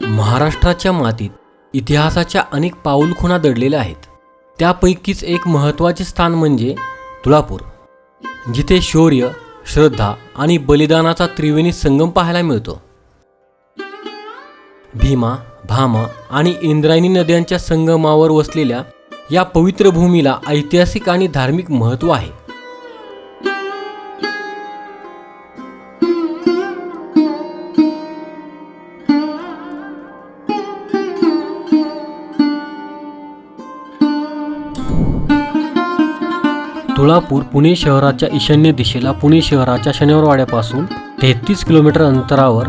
महाराष्ट्राच्या मातीत इतिहासाच्या अनेक पाऊलखुणा दडलेल्या आहेत. त्यापैकीच एक महत्त्वाचे स्थान म्हणजे तुळापूर. जिथे शौर्य श्रद्धा आणि बलिदानाचा त्रिवेणी संगम पाहायला मिळतो. भीमा भामा आणि इंद्रायणी नद्यांच्या संगमावर वसलेल्या या पवित्र भूमीला ऐतिहासिक आणि धार्मिक महत्त्व आहे. तुळापूर पुणे शहराच्या ईशान्य दिशेला पुणे शहराच्या शनिवारवाड्यापासून तेहतीस किलोमीटर अंतरावर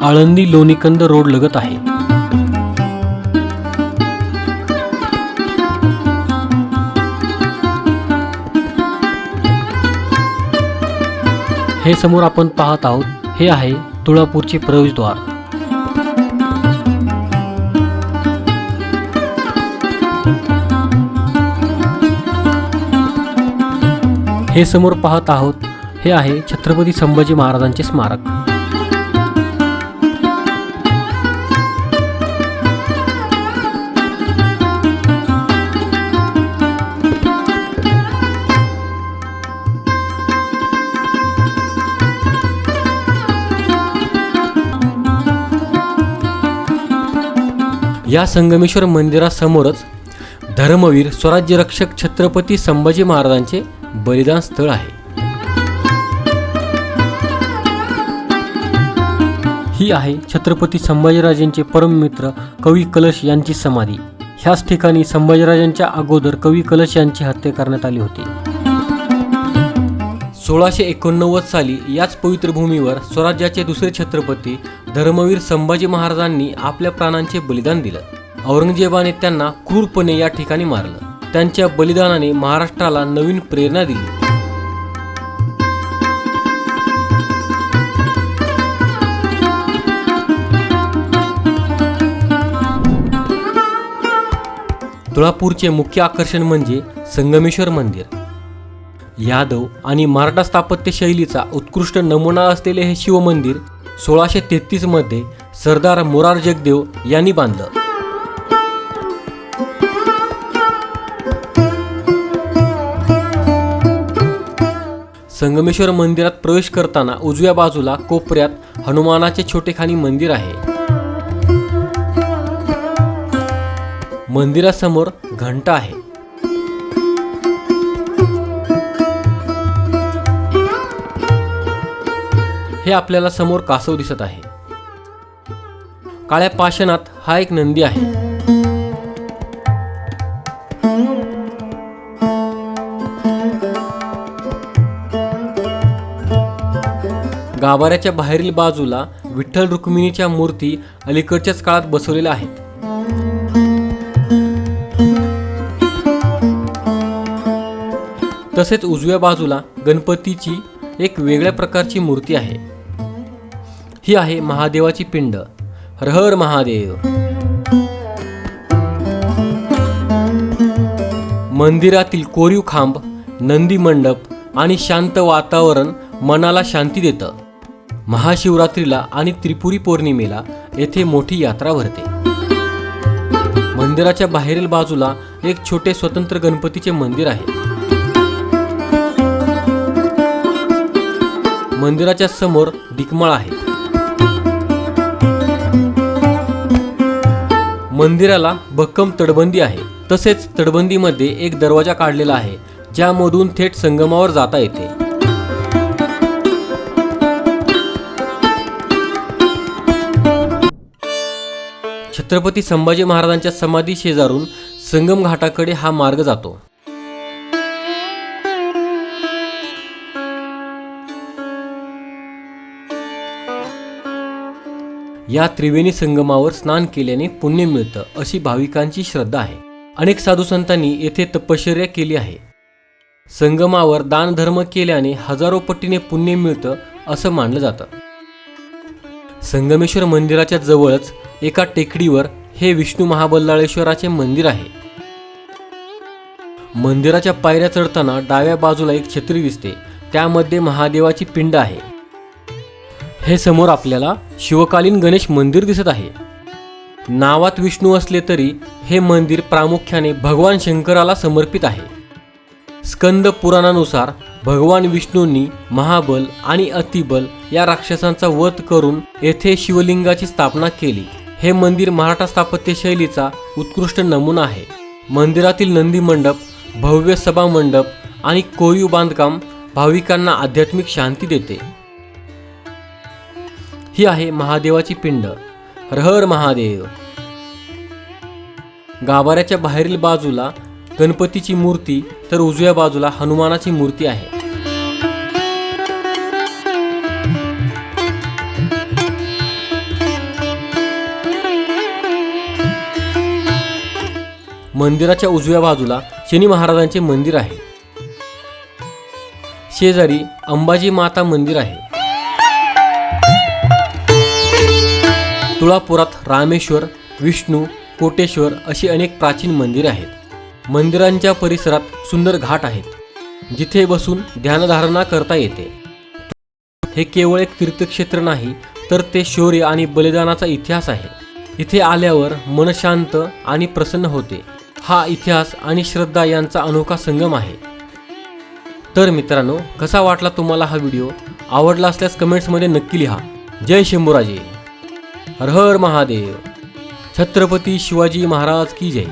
आळंदी लोणीकंद रोड लगत आहे. हे समोर आपण पाहत आहोत हे आहे तुळापूरचे प्रवेशद्वार. हे समोर पाहत आहोत हे आहे छत्रपती संभाजी महाराजांचे स्मारक. या संगमेश्वर मंदिरासमोरच धर्मवीर स्वराज्यरक्षक छत्रपती संभाजी महाराजांचे बलिदान स्थळ आहे. ही आहे छत्रपती संभाजीराजांचे परममित्र कवी कलश यांची समाधी. ह्याच ठिकाणी संभाजीराजांच्या अगोदर कवी कलश यांची हत्या करण्यात आली होती. सोळाशे एकोणनव्वद साली याच पवित्र भूमीवर स्वराज्याचे दुसरे छत्रपती धर्मवीर संभाजी महाराजांनी आपल्या प्राणांचे बलिदान दिलं. औरंगजेबाने त्यांना क्रूरपणे या ठिकाणी मारलं. त्यांच्या बलिदानाने महाराष्ट्राला नवीन प्रेरणा दिली. तुळापूरचे मुख्य आकर्षण म्हणजे संगमेश्वर मंदिर. यादव आणि मराठा स्थापत्य शैलीचा उत्कृष्ट नमुना असलेले हे शिवमंदिर सोळाशे तेहतीसमध्ये सरदार मोरार जगदेव यांनी बांधलं. संगमेश्वर मंदिरात प्रवेश करताना उजव्या बाजूला कोपऱ्यात हनुमानाचे छोटेखानी मंदिर आहे. मंदिरासमोर घंटा आहे. हे आपल्याला समोर कासव दिसत आहे. काळ्या पाषाणात हा एक नंदी आहे. गाभाऱ्याच्या बाहेरील बाजूला विठ्ठल रुक्मिणीच्या मूर्ती अलीकडच्याच काळात बसवलेल्या आहेत. तसेच उजव्या बाजूला गणपतीची एक वेगळ्या प्रकारची मूर्ती आहे. ही आहे महादेवाची पिंड. हरहर महादेव. मंदिरातील कोरीव खांब नंदी मंडप आणि शांत वातावरण मनाला शांती देतं. महाशिवरात्रीला आणि त्रिपुरी पौर्णिमेला येथे मोठी यात्रा भरते. मंदिराच्या बाहेरील बाजूला एक छोटे स्वतंत्र गणपतीचे मंदिर आहे. मंदिराच्या समोर दिकमळ आहे. मंदिराला भक्कम तटबंदी आहे. तसेच तटबंदीमध्ये एक दरवाजा काढलेला आहे ज्यामधून थेट संगमावर जाता येते. छत्रपती संभाजी महाराजांच्या समाधी शेजारून संगम घाटाकडे हा मार्ग जातो. या त्रिवेणी संगमावर स्नान केल्याने पुण्य मिळतं अशी भाविकांची श्रद्धा आहे. अनेक साधू संतांनी येथे तपश्चर्या केली आहे. संगमावर दानधर्म केल्याने हजारो पटीने पुण्य मिळतं असं मानलं जातं. संगमेश्वर मंदिराच्या जवळच एका टेकडीवर हे विष्णू महाबल्लाळेश्वराचे मंदिर आहे. मंदिराच्या पायऱ्या चढताना डाव्या बाजूला एक छत्री दिसते. त्यामध्ये महादेवाची पिंड आहे. हे समोर आपल्याला शिवकालीन गणेश मंदिर दिसत आहे. नावात विष्णू असले तरी हे मंदिर प्रामुख्याने भगवान शंकराला समर्पित आहे. स्कंद पुराणानुसार भगवान विष्णूंनी महाबल आणि अतिबल या राक्षसांचा वध करून येथे शिवलिंगाची स्थापना केली. हे मंदिर मराठा स्थापत्य शैलीचा उत्कृष्ट नमुना आहे. मंदिरातील नंदी मंडप भव्य सभा मंडप आणि कोरीव बांधकाम भाविकांना आध्यात्मिक शांती देते. ही आहे महादेवाची पिंड. रहर महादेव. गाभाऱ्याच्या बाहेरील बाजूला गणपतीची मूर्ती तर उजव्या बाजूला हनुमानाची मूर्ती आहे. मंदिराच्या उजव्या बाजूला शनी महाराजांचे मंदिर आहे. शेजारी अंबाजी माता मंदिर आहे. तुळापुरात रामेश्वर विष्णू कोटेश्वर अशी अनेक प्राचीन मंदिरे आहेत. मंदिरांच्या परिसरात सुंदर घाट आहेत. जिथे बसून ध्यानधारणा करता येते. हे केवळ एक तीर्थक्षेत्र नाही तर ते शौर्य आणि बलिदानाचा इतिहास आहे. इथे आल्यावर मन शांत आणि प्रसन्न होते. हा इतिहास आणि श्रद्धा यांचा अनोखा संगम आहे. तर मित्रांनो कसा वाटला तुम्हाला हा व्हिडिओ? आवडला असल्यास कमेंट्समध्ये नक्की लिहा. जय शंभूराजे. हर हर महादेव. छत्रपती शिवाजी महाराज की जय.